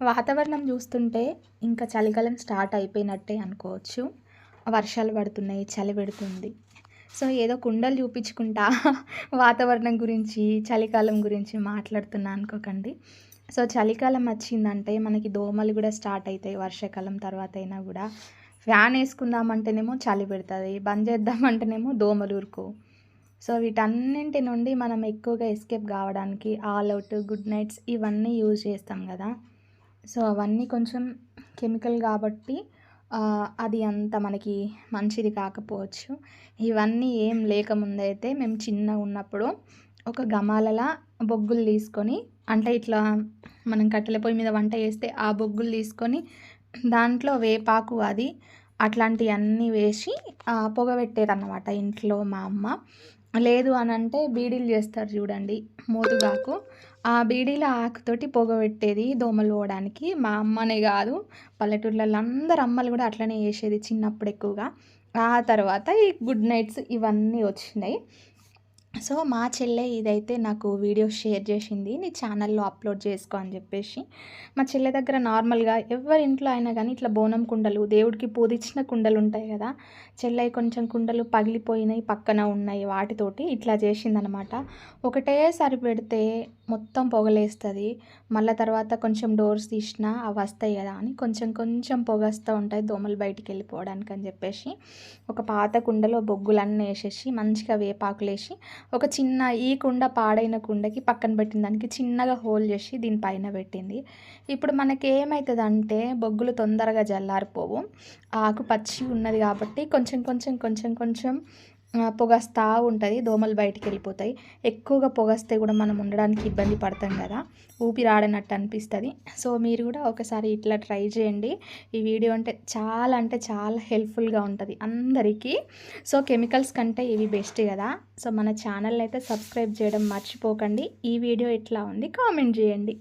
వాతావరణం చూస్తుంటే ఇంకా చలికాలం స్టార్ట్ అయిపోయినట్టే అనుకోవచ్చు. వర్షాలు పడుతున్నాయి చలి పెడుతుంది. సో ఏదో కుండలు చూపించుకుంటా వాతావరణం గురించి చలికాలం గురించి మాట్లాడుతున్నా అనుకోకండి. సో చలికాలం వచ్చిందంటే మనకి దోమలు కూడా స్టార్ట్ అవుతాయి వర్షాకాలం తర్వాత అయినా కూడా. ఫ్యాన్ వేసుకుందామంటేనేమో చలి పెడుతుంది బంద్ చేద్దామంటేనేమో దోమలు ఊరుకో సో వీటన్నింటి నుండి మనం ఎక్కువగా ఎస్కేప్ కావడానికి ఆల్ అవుట్ గుడ్ నైట్స్ ఇవన్నీ యూజ్ చేస్తాం కదా. సో అవన్నీ కొంచెం కెమికల్ కాబట్టి అది అంత మనకి మంచిది కాకపోవచ్చు. ఇవన్నీ ఏం లేకముందైతే మేము చిన్నగా ఉన్నప్పుడు ఒక గమాలలా బొగ్గులు తీసుకొని అంటే ఇట్లా మనం కట్టెల పొయ్యి మీద వంట చేస్తే ఆ బొగ్గులు తీసుకొని దాంట్లో వేపాకు అది అట్లాంటివన్నీ వేసి పొగ పెట్టేదన్నమాట ఇంట్లో మా అమ్మ. లేదు అని అంటే బీడీలు చేస్తారు చూడండి మోతుగాకు ఆ బీడీల ఆకుతోటి పొగ పెట్టేది దోమలు పోవడానికి. మా అమ్మనే కాదు పల్లెటూర్లలో అందరు అమ్మలు కూడా అట్లనే చేసేది చిన్నప్పుడు ఎక్కువగా. ఆ తర్వాత ఈ గుడ్ నైట్స్ ఇవన్నీ వచ్చినాయి. సో మా చెల్లె ఇదైతే నాకు వీడియో షేర్ చేసింది. నీ ఛానల్లో అప్లోడ్ చేసుకో అని చెప్పేసి. మా చెల్లె దగ్గర నార్మల్గా ఎవరి ఇంట్లో అయినా కానీ ఇట్లా బోనం కుండలు దేవుడికి పూదిచ్చిన కుండలు ఉంటాయి కదా. చెల్లె కొంచెం కుండలు పగిలిపోయినాయి పక్కన ఉన్నాయి వాటితోటి ఇట్లా చేసిందనమాట. ఒకటేసారి పెడితే మొత్తం పొగలేస్తుంది. మళ్ళీ తర్వాత కొంచెం డోర్స్ తీసినా అవి వస్తాయి కదా అని కొంచెం కొంచెం పొగస్తూ ఉంటాయి దోమలు బయటికి వెళ్ళిపోవడానికి అని చెప్పేసి. ఒక పాత కుండలో బొగ్గులన్నీ వేసేసి మంచిగా వేపాకులు వేసి ఒక చిన్న ఈ కుండ పాడైన కుండకి పక్కన పెట్టిన దానికి చిన్నగా హోల్ చేసి దీనిపైన పెట్టింది. ఇప్పుడు మనకి ఏమవుతుంది అంటే బొగ్గులు తొందరగా జల్లారిపోవు. ఆకు పచ్చి ఉన్నది కాబట్టి కొంచెం కొంచెం కొంచెం కొంచెం పొగస్తా ఉంటుంది దోమలు బయటికి వెళ్ళిపోతాయి. ఎక్కువగా పొగస్తే కూడా మనం ఉండడానికి ఇబ్బంది పడతాం కదా ఊపిరాడనట్టు అనిపిస్తుంది. సో మీరు కూడా ఒకసారి ఇట్లా ట్రై చేయండి. ఈ వీడియో అంటే చాలా అంటే చాలా హెల్ప్ఫుల్గా ఉంటుంది అందరికీ. సో కెమికల్స్ కంటే ఇవి బెస్ట్ కదా. సో మన ఛానల్ అయితే సబ్స్క్రైబ్ చేయడం మర్చిపోకండి. ఈ వీడియో ఎట్లా ఉంది కామెంట్ చేయండి.